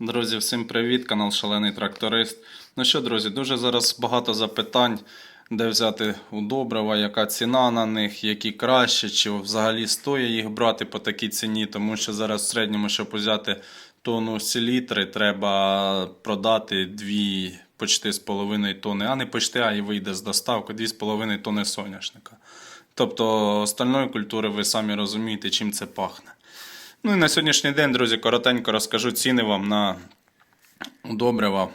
Друзі, всім привіт! Канал Шалений Тракторист. Ну що, друзі, дуже зараз багато запитань, де взяти удобрива, яка ціна на них, які краще, чи взагалі стоїть їх брати по такій ціні, тому що зараз в середньому, щоб взяти тонну селітри, треба продати дві почти з половиною тони, а не почти, а і вийде з доставки, дві з половиною тони соняшника. Тобто остальної культури ви самі розумієте, чим це пахне. Ну і на сьогоднішній день, друзі, коротенько розкажу ціни вам на добрива.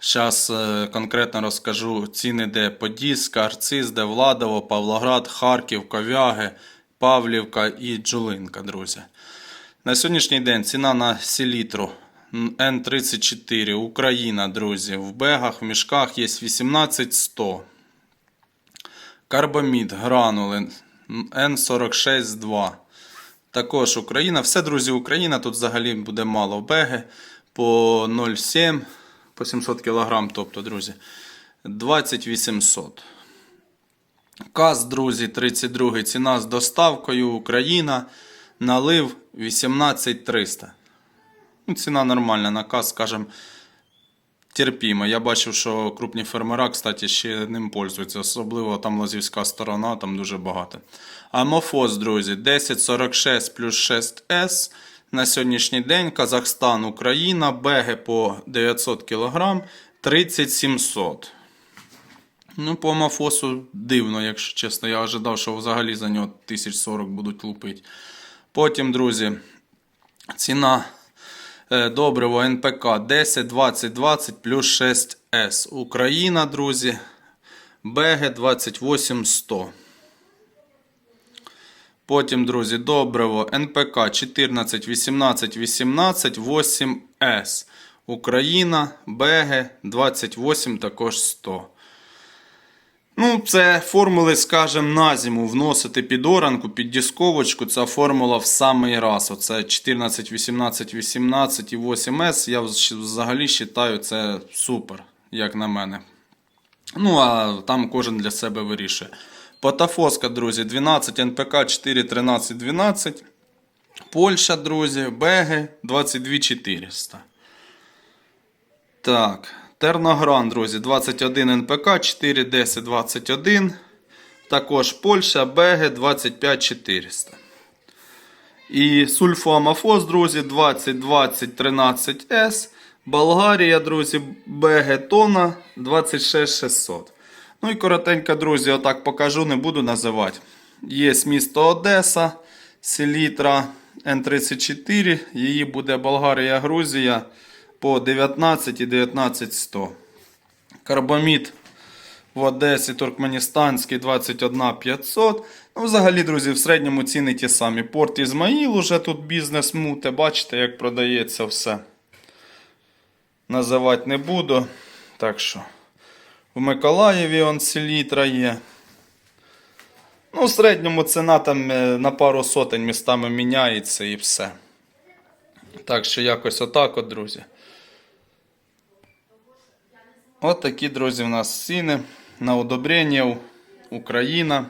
Зараз конкретно розкажу ціни, де Подільська, Арциз, де Владово, Павлоград, Харків, Ковяги, Павлівка і Джулинка, друзі. На сьогоднішній день ціна на селітру Н34 Україна, друзі. В бегах, в мішках є 18100. Карбамід, гранули Н46-2. Також Україна. Все, друзі, Україна. Тут взагалі буде мало беги по 0,7 по 700 кг. Тобто, друзі, 2800. Каз, друзі, 32 ціна з доставкою Україна. Налив 18300. Ну, ціна нормальна на каз, скажімо, терпімо. Я бачив, що крупні фермера, кстати, ще ним пользуються. Особливо там лазівська сторона, там дуже багато. Амофос, друзі, 1046 плюс 6С. На сьогоднішній день Казахстан, Україна, беги по 900 кг 3700. Ну, по Амофосу дивно, якщо чесно. Я ожидав, що взагалі за нього 1040 будуть лупити. Потім, друзі, ціна е, добрива НПК 10, 20, 20 плюс 6С. Україна, друзі. БГ 28 100. Потім, друзі, добриво НПК 14, 18, 18, 8С. Україна, БГ 28, також 100. Ну, це формули, скажімо, на зиму вносити під оранку, під дисковочку. Ця формула в самий раз. Оце 14, 18, 18 і 8С. Я взагалі вважаю це супер, як на мене. Ну, а там кожен для себе вирішує. Потафоска, друзі, 12, НПК 4, 13, 12. Польща, друзі, Беги 22 400. Так. Терногран, друзі, 21 НПК, 4, 10, 21. Також Польща, Беги 25 400. І сульфоамофос, друзі, 20, 20, 13 С. Болгарія, друзі, БГ Тона 26 600. Ну і коротенько, друзі, отак покажу, не буду називати. Є місто Одеса, селітра Н34. Її буде Болгарія, Грузія по 19 і 19 100. Карбамід в Одесі, Туркменістанський 21 500. Ну, взагалі, друзі, в середньому ціни ті самі. Порт Ізмаїл уже тут бізнес муте. Бачите, як продається все. Називати не буду. Так що, в Миколаєві он селітра є. Ну, в середньому ціна там е, на пару сотень містами міняється і все. Так що якось отак от, друзі. От такі, друзі, в нас ціни на удобрення Україна.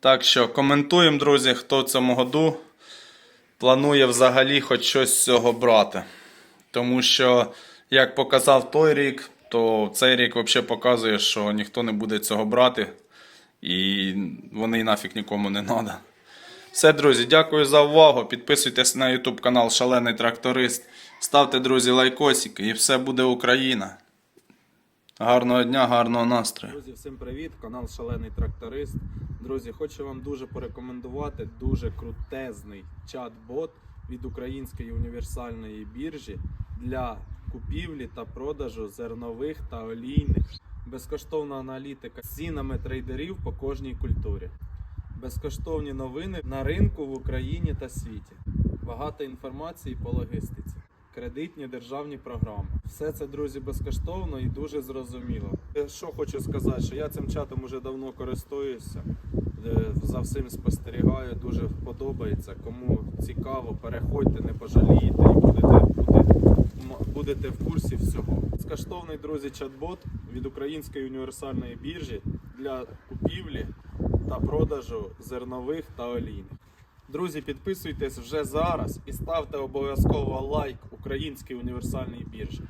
Так що коментуємо, друзі, хто в цьому году планує взагалі хоч щось з цього брати. Тому що, як показав той рік, то цей рік взагалі показує, що ніхто не буде цього брати. І вони нафіг нікому не треба. Все, друзі, дякую за увагу. Підписуйтесь на YouTube канал Шалений Тракторист. Ставте, друзі, лайкосики і все буде Україна. Гарного дня, гарного настрою. Друзі, всім привіт! Канал Шалений Тракторист. Друзі, хочу вам дуже порекомендувати дуже крутезний чат-бот від української універсальної біржі для купівлі та продажу зернових та олійних. Безкоштовна аналітика з цінами трейдерів по кожній культурі. Безкоштовні новини на ринку в Україні та світі. Багато інформації по логістиці. Кредитні державні програми. Все це, друзі, безкоштовно і дуже зрозуміло. Е, Що хочу сказати, що я цим чатом уже давно користуюся, е, за всім спостерігаю, дуже подобається. Кому цікаво, переходьте, не пожалієте і будете, будете, будете в курсі всього. Безкоштовний, друзі, чат-бот від української універсальної біржі для купівлі та продажу зернових та олійних. Друзі, підписуйтесь вже зараз і ставте обов'язково лайк українській універсальній біржі.